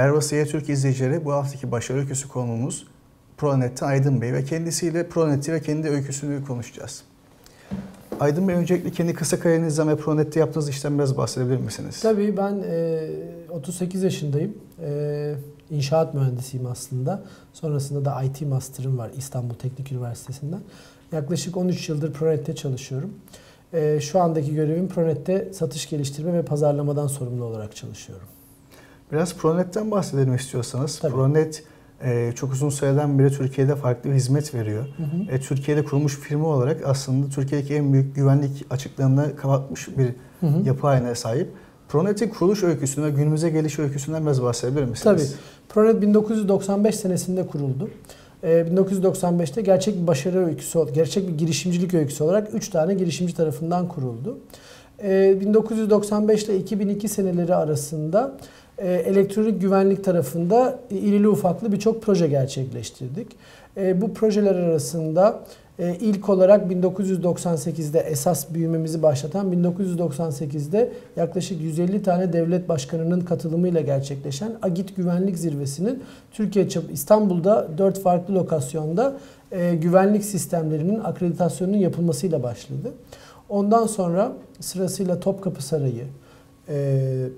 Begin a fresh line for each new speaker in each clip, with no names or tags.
Merhaba Seyir Türk izleyicileri. Bu haftaki başarı öyküsü konuğumuz Pronet'te Aydın Bey ve kendisiyle Pronet'i ve kendi öyküsünü konuşacağız. Aydın Bey öncelikle kendi kısa kariyerinizden ve Pronet'te yaptığınız işten biraz bahsedebilir misiniz?
Tabii ben e, 38 yaşındayım. E, inşaat mühendisiyim aslında. Sonrasında da IT Master'ım var İstanbul Teknik Üniversitesi'nden. Yaklaşık 13 yıldır Pronet'te çalışıyorum. E, şu andaki görevim Pronet'te satış geliştirme ve pazarlamadan sorumlu olarak çalışıyorum.
Biraz Pronet'ten bahsedelim istiyorsanız.
Tabii.
Pronet e, çok uzun süreden beri Türkiye'de farklı bir hizmet veriyor.
Hı hı.
E, Türkiye'de kurulmuş firma olarak aslında Türkiye'deki en büyük güvenlik açıklarını kapatmış bir
Hı hı.
yapı haline sahip. Pronet'in kuruluş öyküsünü ve günümüze geliş öyküsünden biraz bahsedebilir misiniz?
Tabii. Pronet 1995 senesinde kuruldu. Ee, 1995'te gerçek bir başarı öyküsü, gerçek bir girişimcilik öyküsü olarak 3 tane girişimci tarafından kuruldu. Ee, 1995 ile 2002 seneleri arasında e, elektronik güvenlik tarafında irili ufaklı birçok proje gerçekleştirdik. E, bu projeler arasında e, ilk olarak 1998'de esas büyümemizi başlatan 1998'de yaklaşık 150 tane devlet başkanının katılımıyla gerçekleşen Agit Güvenlik Zirvesi'nin Türkiye çap İstanbul'da 4 farklı lokasyonda e, güvenlik sistemlerinin akreditasyonunun yapılmasıyla başladı. Ondan sonra sırasıyla Topkapı Sarayı, e,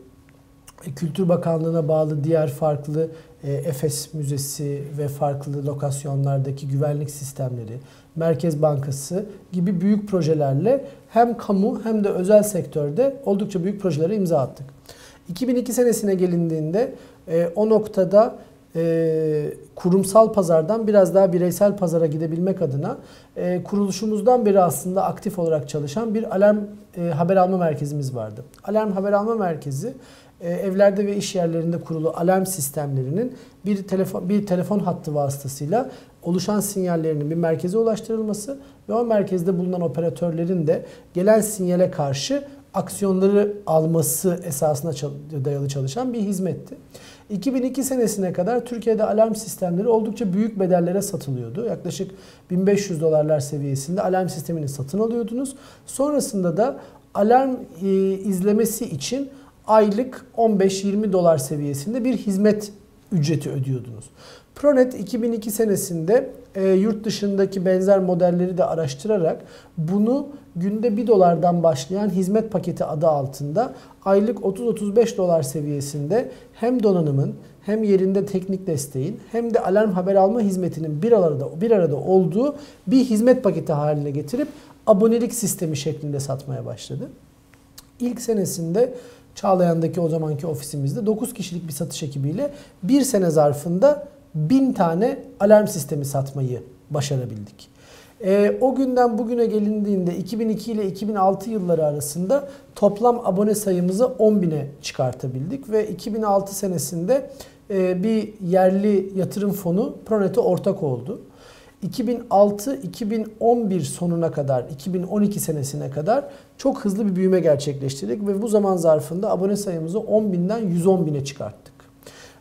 Kültür Bakanlığı'na bağlı diğer farklı e, Efes Müzesi ve farklı lokasyonlardaki güvenlik sistemleri, Merkez Bankası gibi büyük projelerle hem kamu hem de özel sektörde oldukça büyük projelere imza attık. 2002 senesine gelindiğinde e, o noktada e, kurumsal pazardan biraz daha bireysel pazara gidebilmek adına e, kuruluşumuzdan beri aslında aktif olarak çalışan bir alarm e, haber alma merkezimiz vardı. Alarm haber alma merkezi evlerde ve iş yerlerinde kurulu alarm sistemlerinin bir telefon bir telefon hattı vasıtasıyla oluşan sinyallerinin bir merkeze ulaştırılması ve o merkezde bulunan operatörlerin de gelen sinyale karşı aksiyonları alması esasına dayalı çalışan bir hizmetti. 2002 senesine kadar Türkiye'de alarm sistemleri oldukça büyük bedellere satılıyordu. Yaklaşık 1500 dolarlar seviyesinde alarm sistemini satın alıyordunuz. Sonrasında da alarm e, izlemesi için aylık 15-20 dolar seviyesinde bir hizmet ücreti ödüyordunuz. Pronet 2002 senesinde e, yurt dışındaki benzer modelleri de araştırarak bunu günde 1 dolardan başlayan hizmet paketi adı altında aylık 30-35 dolar seviyesinde hem donanımın hem yerinde teknik desteğin hem de alarm haber alma hizmetinin bir arada bir arada olduğu bir hizmet paketi haline getirip abonelik sistemi şeklinde satmaya başladı. İlk senesinde Çağlayan'daki o zamanki ofisimizde 9 kişilik bir satış ekibiyle bir sene zarfında 1000 tane alarm sistemi satmayı başarabildik. Ee, o günden bugüne gelindiğinde 2002 ile 2006 yılları arasında toplam abone sayımızı 10 bine çıkartabildik ve 2006 senesinde e, bir yerli yatırım fonu Pronet'e ortak oldu. 2006-2011 sonuna kadar, 2012 senesine kadar çok hızlı bir büyüme gerçekleştirdik ve bu zaman zarfında abone sayımızı 10 binden 110 bine çıkarttık.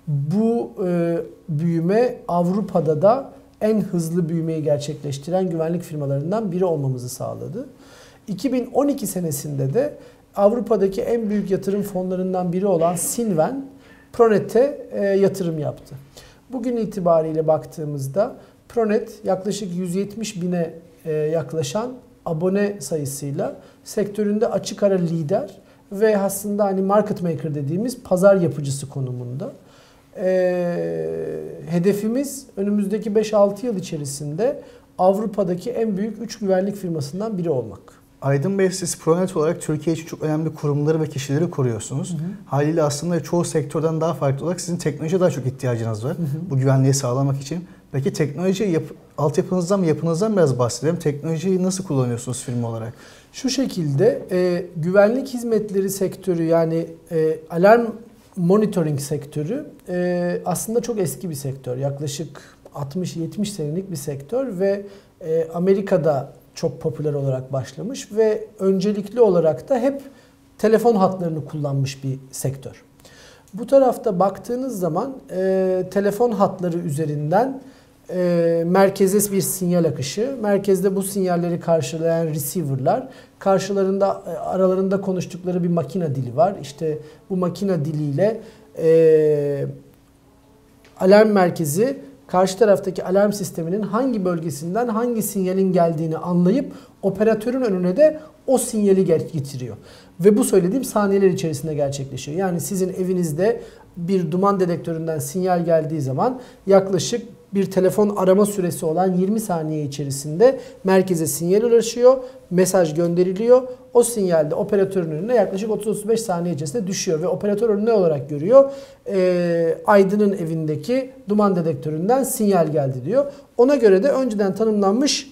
Bu e, büyüme Avrupa'da da en hızlı büyümeyi gerçekleştiren güvenlik firmalarından biri olmamızı sağladı. 2012 senesinde de Avrupa'daki en büyük yatırım fonlarından biri olan Sinven, Pronet'e e, yatırım yaptı. Bugün itibariyle baktığımızda Pronet yaklaşık 170 bine e, yaklaşan abone sayısıyla sektöründe açık ara lider ve aslında hani market maker dediğimiz pazar yapıcısı konumunda. E, hedefimiz önümüzdeki 5-6 yıl içerisinde Avrupa'daki en büyük 3 güvenlik firmasından biri olmak.
Aydın Bey siz Pronet olarak Türkiye için çok önemli kurumları ve kişileri koruyorsunuz.
Hı hı.
Haliyle aslında çoğu sektörden daha farklı olarak sizin teknolojiye daha çok ihtiyacınız var. Bu güvenliği sağlamak için. Peki teknoloji yap, altyapınızdan mı yapınızdan biraz bahsedelim. Teknolojiyi nasıl kullanıyorsunuz firma olarak?
Şu şekilde e, güvenlik hizmetleri sektörü yani e, alarm monitoring sektörü e, aslında çok eski bir sektör. Yaklaşık 60-70 senelik bir sektör ve e, Amerika'da çok popüler olarak başlamış ve öncelikli olarak da hep telefon hatlarını kullanmış bir sektör. Bu tarafta baktığınız zaman e, telefon hatları üzerinden e, merkeze bir sinyal akışı, merkezde bu sinyalleri karşılayan receiver'lar, karşılarında e, aralarında konuştukları bir makine dili var. İşte bu makine diliyle e, alarm merkezi karşı taraftaki alarm sisteminin hangi bölgesinden hangi sinyalin geldiğini anlayıp operatörün önüne de o sinyali getiriyor. Ve bu söylediğim saniyeler içerisinde gerçekleşiyor. Yani sizin evinizde bir duman dedektöründen sinyal geldiği zaman yaklaşık bir telefon arama süresi olan 20 saniye içerisinde merkeze sinyal ulaşıyor, mesaj gönderiliyor. O sinyalde operatörün önüne yaklaşık 30-35 saniye içerisinde düşüyor ve operatör onu ne olarak görüyor? E, Aydın'ın evindeki duman dedektöründen sinyal geldi diyor. Ona göre de önceden tanımlanmış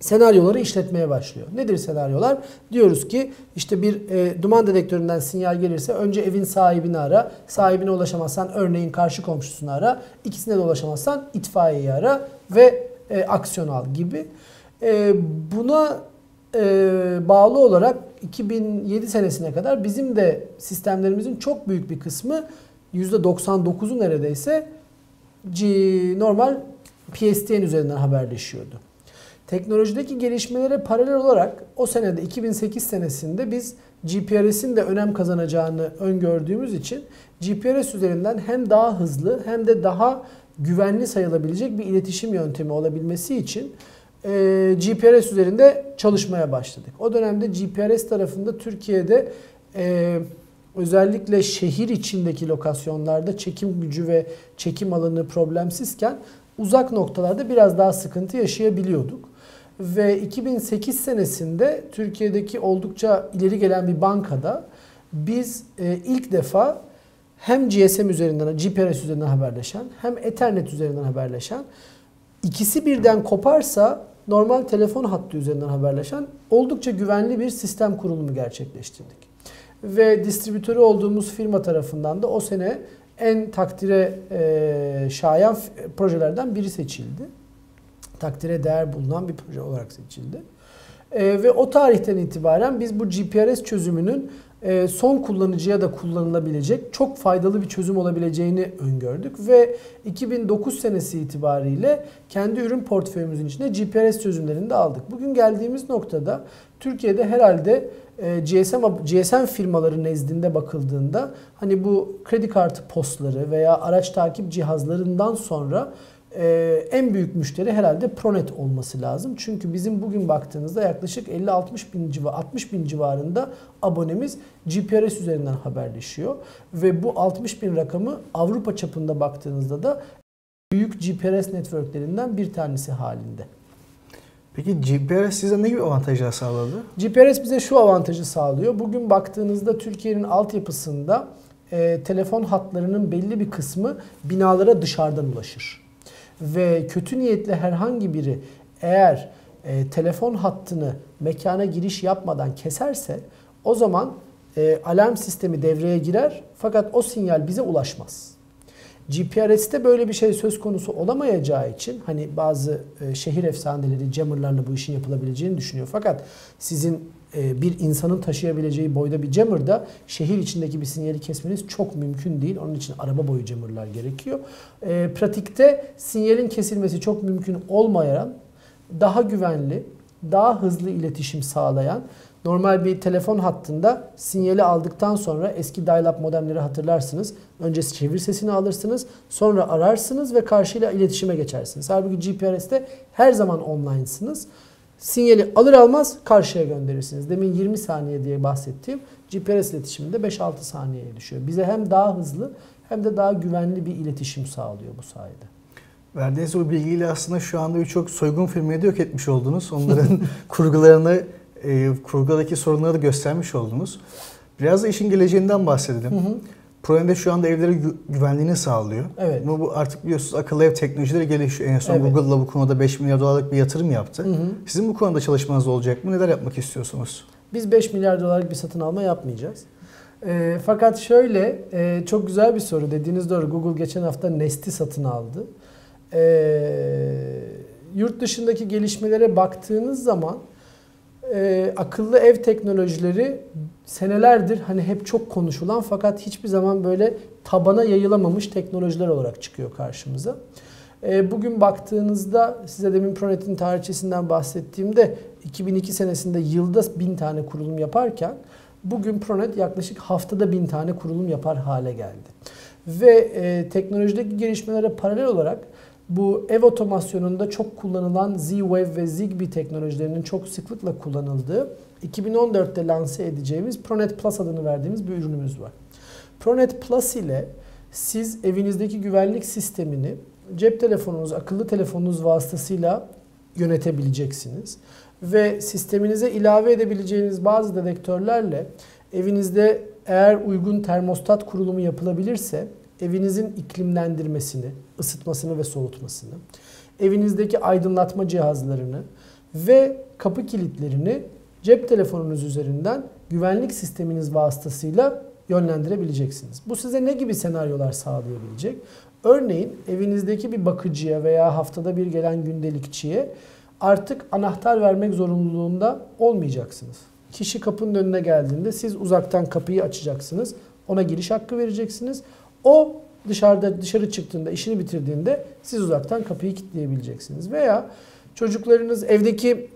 senaryoları işletmeye başlıyor. Nedir senaryolar? Diyoruz ki işte bir e, duman dedektöründen sinyal gelirse önce evin sahibini ara. Sahibine ulaşamazsan örneğin karşı komşusunu ara. İkisine de ulaşamazsan itfaiyeyi ara ve e, aksiyon al gibi. E, buna e, bağlı olarak 2007 senesine kadar bizim de sistemlerimizin çok büyük bir kısmı %99'u neredeyse normal PSTN üzerinden haberleşiyordu. Teknolojideki gelişmelere paralel olarak o senede 2008 senesinde biz GPRS'in de önem kazanacağını öngördüğümüz için GPRS üzerinden hem daha hızlı hem de daha güvenli sayılabilecek bir iletişim yöntemi olabilmesi için e, GPRS üzerinde çalışmaya başladık. O dönemde GPRS tarafında Türkiye'de e, özellikle şehir içindeki lokasyonlarda çekim gücü ve çekim alanı problemsizken uzak noktalarda biraz daha sıkıntı yaşayabiliyorduk. Ve 2008 senesinde Türkiye'deki oldukça ileri gelen bir bankada biz e, ilk defa hem GSM üzerinden, GPRS üzerinden haberleşen hem Ethernet üzerinden haberleşen ikisi birden koparsa normal telefon hattı üzerinden haberleşen oldukça güvenli bir sistem kurulumu gerçekleştirdik. Ve distribütörü olduğumuz firma tarafından da o sene en takdire e, şayan projelerden biri seçildi takdire değer bulunan bir proje olarak seçildi. E, ve o tarihten itibaren biz bu GPRS çözümünün e, son kullanıcıya da kullanılabilecek çok faydalı bir çözüm olabileceğini öngördük ve 2009 senesi itibariyle kendi ürün portföyümüzün içinde GPRS çözümlerini de aldık. Bugün geldiğimiz noktada Türkiye'de herhalde GSM GSM firmaları nezdinde bakıldığında hani bu kredi kartı postları veya araç takip cihazlarından sonra ee, en büyük müşteri herhalde Pronet olması lazım. Çünkü bizim bugün baktığınızda yaklaşık 50-60 bin, civar, 60 bin civarında abonemiz GPRS üzerinden haberleşiyor. Ve bu 60 bin rakamı Avrupa çapında baktığınızda da büyük GPRS networklerinden bir tanesi halinde.
Peki GPRS size ne gibi avantajlar sağladı?
GPRS bize şu avantajı sağlıyor. Bugün baktığınızda Türkiye'nin altyapısında e, telefon hatlarının belli bir kısmı binalara dışarıdan ulaşır ve kötü niyetli herhangi biri eğer e, telefon hattını mekana giriş yapmadan keserse o zaman e, alarm sistemi devreye girer fakat o sinyal bize ulaşmaz. GPRS'te böyle bir şey söz konusu olamayacağı için hani bazı e, şehir efsaneleri jammerlarla bu işin yapılabileceğini düşünüyor. Fakat sizin e, bir insanın taşıyabileceği boyda bir jammer'da şehir içindeki bir sinyali kesmeniz çok mümkün değil. Onun için araba boyu jammer'lar gerekiyor. E, pratikte sinyalin kesilmesi çok mümkün olmayan, daha güvenli, daha hızlı iletişim sağlayan Normal bir telefon hattında sinyali aldıktan sonra eski dial-up modemleri hatırlarsınız. Önce çevir sesini alırsınız, sonra ararsınız ve karşıyla iletişime geçersiniz. Halbuki GPRS'te her zaman online'sınız. Sinyali alır almaz karşıya gönderirsiniz. Demin 20 saniye diye bahsettiğim GPS iletişiminde 5-6 saniyeye düşüyor. Bize hem daha hızlı hem de daha güvenli bir iletişim sağlıyor bu sayede.
Verdiğiniz o bilgiyle aslında şu anda birçok soygun firmayı da yok etmiş oldunuz. Onların kurgularını, e, kurgudaki sorunları da göstermiş oldunuz. Biraz da işin geleceğinden bahsedelim. Hı hı. Proende şu anda evlere gü- güvenliğini sağlıyor. Evet. Ama bu artık biliyorsunuz akıllı ev teknolojileri gelişiyor. En son evet. Google'la bu konuda 5 milyar dolarlık bir yatırım yaptı. Hı hı. Sizin bu konuda çalışmanız olacak mı? Neler yapmak istiyorsunuz?
Biz 5 milyar dolarlık bir satın alma yapmayacağız. E, fakat şöyle e, çok güzel bir soru dediğiniz doğru. Google geçen hafta Nest'i satın aldı. E, yurt dışındaki gelişmelere baktığınız zaman e, akıllı ev teknolojileri senelerdir hani hep çok konuşulan fakat hiçbir zaman böyle tabana yayılamamış teknolojiler olarak çıkıyor karşımıza. E, bugün baktığınızda size demin Pronet'in tarihçesinden bahsettiğimde 2002 senesinde yılda bin tane kurulum yaparken bugün Pronet yaklaşık haftada bin tane kurulum yapar hale geldi. Ve e, teknolojideki gelişmelere paralel olarak bu ev otomasyonunda çok kullanılan Z-Wave ve Zigbee teknolojilerinin çok sıklıkla kullanıldığı 2014'te lanse edeceğimiz ProNet Plus adını verdiğimiz bir ürünümüz var. ProNet Plus ile siz evinizdeki güvenlik sistemini cep telefonunuz, akıllı telefonunuz vasıtasıyla yönetebileceksiniz. Ve sisteminize ilave edebileceğiniz bazı dedektörlerle evinizde eğer uygun termostat kurulumu yapılabilirse evinizin iklimlendirmesini, ısıtmasını ve soğutmasını, evinizdeki aydınlatma cihazlarını ve kapı kilitlerini cep telefonunuz üzerinden güvenlik sisteminiz vasıtasıyla yönlendirebileceksiniz. Bu size ne gibi senaryolar sağlayabilecek? Örneğin evinizdeki bir bakıcıya veya haftada bir gelen gündelikçiye artık anahtar vermek zorunluluğunda olmayacaksınız. Kişi kapının önüne geldiğinde siz uzaktan kapıyı açacaksınız. Ona giriş hakkı vereceksiniz. O dışarıda dışarı çıktığında, işini bitirdiğinde siz uzaktan kapıyı kilitleyebileceksiniz. Veya çocuklarınız evdeki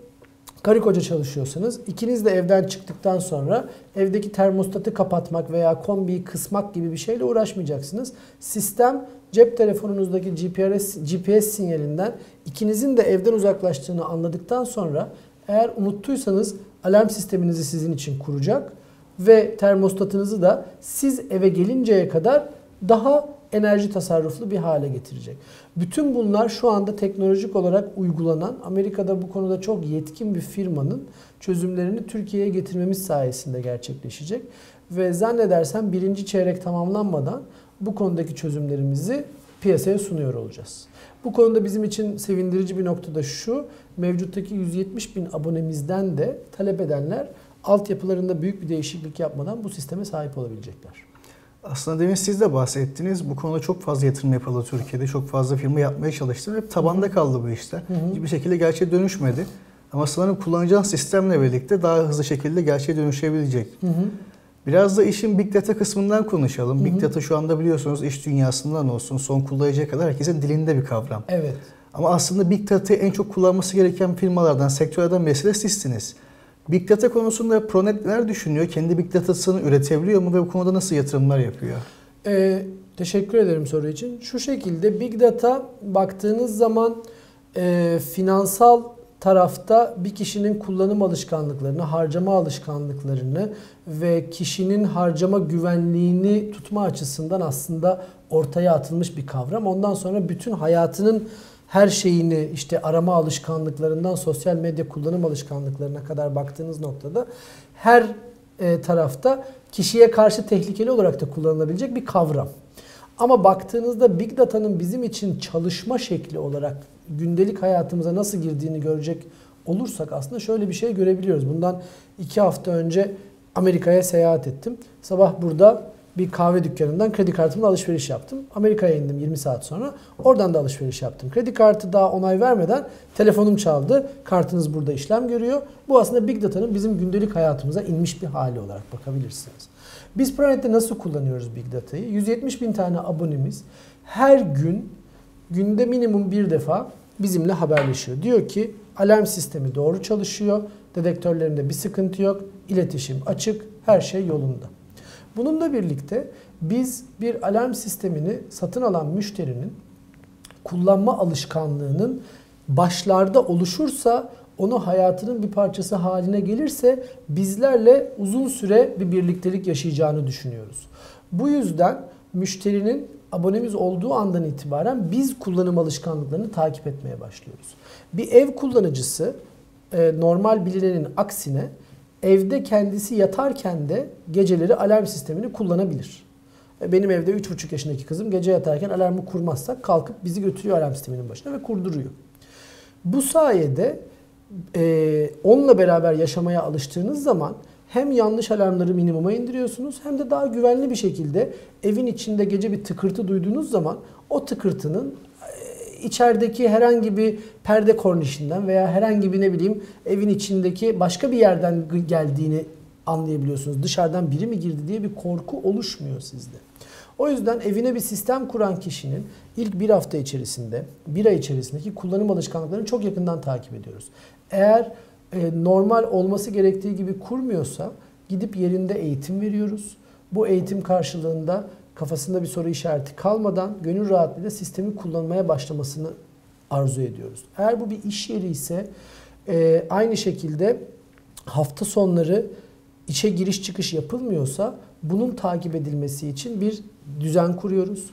karı koca çalışıyorsanız ikiniz de evden çıktıktan sonra evdeki termostatı kapatmak veya kombiyi kısmak gibi bir şeyle uğraşmayacaksınız. Sistem cep telefonunuzdaki GPS, GPS sinyalinden ikinizin de evden uzaklaştığını anladıktan sonra eğer unuttuysanız alarm sisteminizi sizin için kuracak ve termostatınızı da siz eve gelinceye kadar daha enerji tasarruflu bir hale getirecek. Bütün bunlar şu anda teknolojik olarak uygulanan Amerika'da bu konuda çok yetkin bir firmanın çözümlerini Türkiye'ye getirmemiz sayesinde gerçekleşecek. Ve zannedersem birinci çeyrek tamamlanmadan bu konudaki çözümlerimizi piyasaya sunuyor olacağız. Bu konuda bizim için sevindirici bir nokta da şu, mevcuttaki 170 bin abonemizden de talep edenler altyapılarında büyük bir değişiklik yapmadan bu sisteme sahip olabilecekler.
Aslında demin siz de bahsettiniz. Bu konuda çok fazla yatırım yapıldı Türkiye'de. Çok fazla firma yapmaya çalıştı. Hep tabanda kaldı bu işler. Hı hı. Hiçbir şekilde gerçeğe dönüşmedi. Ama sanırım kullanacağın sistemle birlikte daha hızlı şekilde gerçeğe dönüşebilecek. Hı hı. Biraz da işin Big Data kısmından konuşalım. Hı hı. Big Data şu anda biliyorsunuz iş dünyasından olsun son kullanıcıya kadar herkesin dilinde bir kavram.
Evet.
Ama aslında Big Data'yı en çok kullanması gereken firmalardan, sektörlerden birisi de sizsiniz. Big Data konusunda Pronet neler düşünüyor? Kendi Big Data'sını üretebiliyor mu ve bu konuda nasıl yatırımlar yapıyor?
Ee, teşekkür ederim soru için. Şu şekilde Big Data baktığınız zaman e, finansal tarafta bir kişinin kullanım alışkanlıklarını, harcama alışkanlıklarını ve kişinin harcama güvenliğini tutma açısından aslında ortaya atılmış bir kavram. Ondan sonra bütün hayatının her şeyini işte arama alışkanlıklarından sosyal medya kullanım alışkanlıklarına kadar baktığınız noktada her e, tarafta kişiye karşı tehlikeli olarak da kullanılabilecek bir kavram. Ama baktığınızda Big Data'nın bizim için çalışma şekli olarak gündelik hayatımıza nasıl girdiğini görecek olursak aslında şöyle bir şey görebiliyoruz. Bundan iki hafta önce Amerika'ya seyahat ettim. Sabah burada bir kahve dükkanından kredi kartımla alışveriş yaptım. Amerika'ya indim 20 saat sonra. Oradan da alışveriş yaptım. Kredi kartı daha onay vermeden telefonum çaldı. Kartınız burada işlem görüyor. Bu aslında Big Data'nın bizim gündelik hayatımıza inmiş bir hali olarak bakabilirsiniz. Biz Planet'te nasıl kullanıyoruz Big Data'yı? 170 bin tane abonemiz her gün günde minimum bir defa bizimle haberleşiyor. Diyor ki alarm sistemi doğru çalışıyor. Dedektörlerinde bir sıkıntı yok. İletişim açık. Her şey yolunda. Bununla birlikte biz bir alarm sistemini satın alan müşterinin kullanma alışkanlığının başlarda oluşursa onu hayatının bir parçası haline gelirse bizlerle uzun süre bir birliktelik yaşayacağını düşünüyoruz. Bu yüzden müşterinin abonemiz olduğu andan itibaren biz kullanım alışkanlıklarını takip etmeye başlıyoruz. Bir ev kullanıcısı e, normal birilerinin aksine evde kendisi yatarken de geceleri alarm sistemini kullanabilir. E, benim evde 3,5 yaşındaki kızım gece yatarken alarmı kurmazsak kalkıp bizi götürüyor alarm sisteminin başına ve kurduruyor. Bu sayede e, onunla beraber yaşamaya alıştığınız zaman hem yanlış alarmları minimuma indiriyorsunuz hem de daha güvenli bir şekilde evin içinde gece bir tıkırtı duyduğunuz zaman o tıkırtının içerideki herhangi bir perde kornişinden veya herhangi bir ne bileyim evin içindeki başka bir yerden geldiğini anlayabiliyorsunuz. Dışarıdan biri mi girdi diye bir korku oluşmuyor sizde. O yüzden evine bir sistem kuran kişinin ilk bir hafta içerisinde, bir ay içerisindeki kullanım alışkanlıklarını çok yakından takip ediyoruz. Eğer e, normal olması gerektiği gibi kurmuyorsa gidip yerinde eğitim veriyoruz. Bu eğitim karşılığında kafasında bir soru işareti kalmadan gönül rahatlığıyla sistemi kullanmaya başlamasını arzu ediyoruz. Eğer bu bir iş yeri ise e, aynı şekilde hafta sonları içe giriş çıkış yapılmıyorsa bunun takip edilmesi için bir düzen kuruyoruz.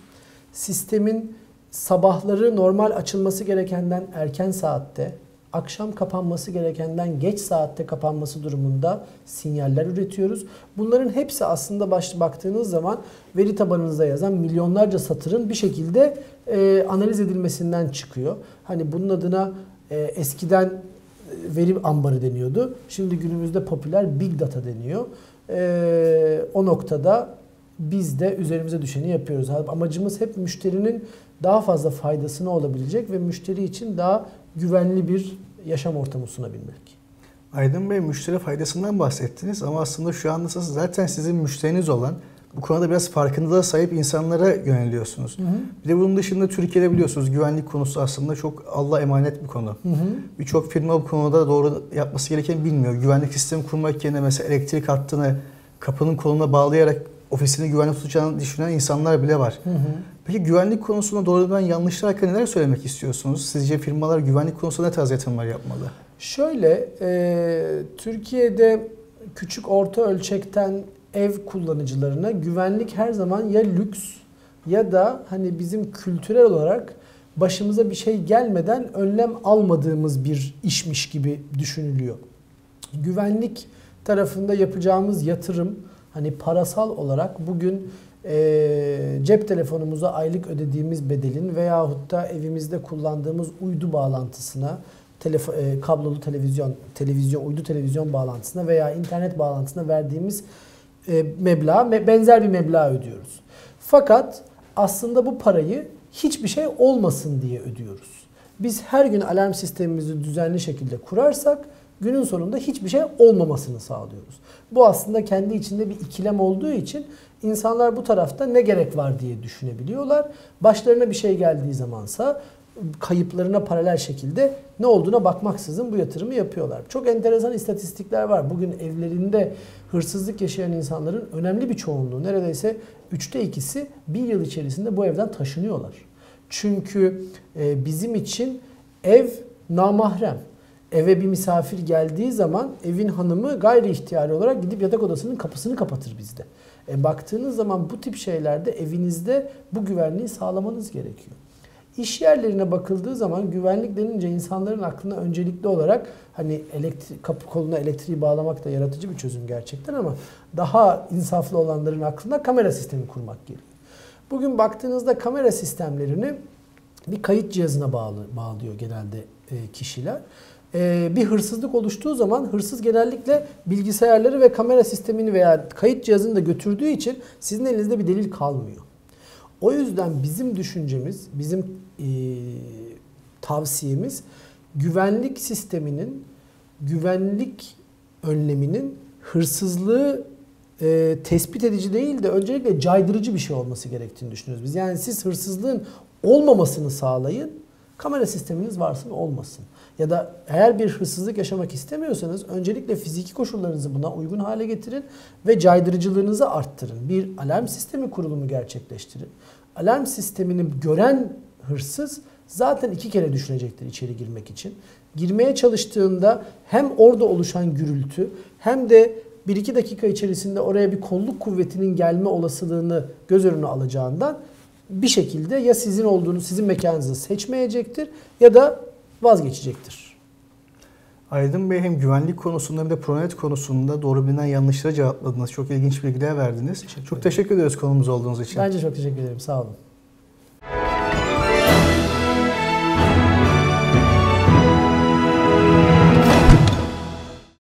Sistemin sabahları normal açılması gerekenden erken saatte, akşam kapanması gerekenden geç saatte kapanması durumunda sinyaller üretiyoruz. Bunların hepsi aslında baş, baktığınız zaman veri tabanınıza yazan milyonlarca satırın bir şekilde e, analiz edilmesinden çıkıyor. Hani bunun adına e, eskiden veri ambarı deniyordu. Şimdi günümüzde popüler big data deniyor. E, o noktada biz de üzerimize düşeni yapıyoruz. Amacımız hep müşterinin daha fazla faydasına olabilecek ve müşteri için daha güvenli bir yaşam ortamı sunabilmek.
Aydın Bey müşteri faydasından bahsettiniz ama aslında şu anda zaten sizin müşteriniz olan bu konuda biraz farkındalığa sahip insanlara yöneliyorsunuz. Hı hı. Bir de bunun dışında Türkiye'de biliyorsunuz güvenlik konusu aslında çok Allah emanet bir konu. Birçok firma bu konuda doğru yapması gereken bilmiyor. Güvenlik sistemi kurmak yerine mesela elektrik hattını kapının koluna bağlayarak ofisini güvenli tutacağını düşünen insanlar bile var. Hı hı. Peki güvenlik konusunda doğrudan yanlışlar hakkında neler söylemek istiyorsunuz? Sizce firmalar güvenlik konusunda ne tarz yatırımlar yapmalı?
Şöyle, e, Türkiye'de küçük orta ölçekten ev kullanıcılarına güvenlik her zaman ya lüks ya da hani bizim kültürel olarak başımıza bir şey gelmeden önlem almadığımız bir işmiş gibi düşünülüyor. Güvenlik tarafında yapacağımız yatırım hani parasal olarak bugün e, cep telefonumuza aylık ödediğimiz bedelin veyahut da evimizde kullandığımız uydu bağlantısına telefo, e, kablolu televizyon, televizyon, uydu televizyon bağlantısına veya internet bağlantısına verdiğimiz e, meblağ benzer bir meblağ ödüyoruz. Fakat aslında bu parayı hiçbir şey olmasın diye ödüyoruz. Biz her gün alarm sistemimizi düzenli şekilde kurarsak günün sonunda hiçbir şey olmamasını sağlıyoruz. Bu aslında kendi içinde bir ikilem olduğu için insanlar bu tarafta ne gerek var diye düşünebiliyorlar. Başlarına bir şey geldiği zamansa kayıplarına paralel şekilde ne olduğuna bakmaksızın bu yatırımı yapıyorlar. Çok enteresan istatistikler var. Bugün evlerinde hırsızlık yaşayan insanların önemli bir çoğunluğu neredeyse üçte ikisi bir yıl içerisinde bu evden taşınıyorlar. Çünkü e, bizim için ev namahrem. Eve bir misafir geldiği zaman evin hanımı gayri ihtiyari olarak gidip yatak odasının kapısını kapatır bizde. E, baktığınız zaman bu tip şeylerde evinizde bu güvenliği sağlamanız gerekiyor. İş yerlerine bakıldığı zaman güvenlik denince insanların aklına öncelikli olarak hani elektrik, kapı koluna elektriği bağlamak da yaratıcı bir çözüm gerçekten ama daha insaflı olanların aklına kamera sistemi kurmak geliyor. Bugün baktığınızda kamera sistemlerini bir kayıt cihazına bağlı, bağlıyor genelde e, kişiler. E, bir hırsızlık oluştuğu zaman hırsız genellikle bilgisayarları ve kamera sistemini veya kayıt cihazını da götürdüğü için sizin elinizde bir delil kalmıyor. O yüzden bizim düşüncemiz, bizim e, tavsiyemiz güvenlik sisteminin, güvenlik önleminin hırsızlığı e, tespit edici değil de öncelikle caydırıcı bir şey olması gerektiğini düşünüyoruz biz. Yani siz hırsızlığın olmamasını sağlayın, kamera sisteminiz varsın olmasın. Ya da eğer bir hırsızlık yaşamak istemiyorsanız öncelikle fiziki koşullarınızı buna uygun hale getirin ve caydırıcılığınızı arttırın. Bir alarm sistemi kurulumu gerçekleştirin. Alarm sistemini gören hırsız zaten iki kere düşünecektir içeri girmek için. Girmeye çalıştığında hem orada oluşan gürültü hem de 1-2 dakika içerisinde oraya bir kolluk kuvvetinin gelme olasılığını göz önüne alacağından bir şekilde ya sizin olduğunu, sizin mekanınızı seçmeyecektir ya da vazgeçecektir.
Aydın Bey hem güvenlik konusunda hem de Pronet konusunda doğru bilinen yanlışları cevapladınız. Çok ilginç bilgiler verdiniz. Teşekkür çok teşekkür ediyoruz konumuz olduğunuz için.
Bence çok teşekkür ederim. Sağ olun.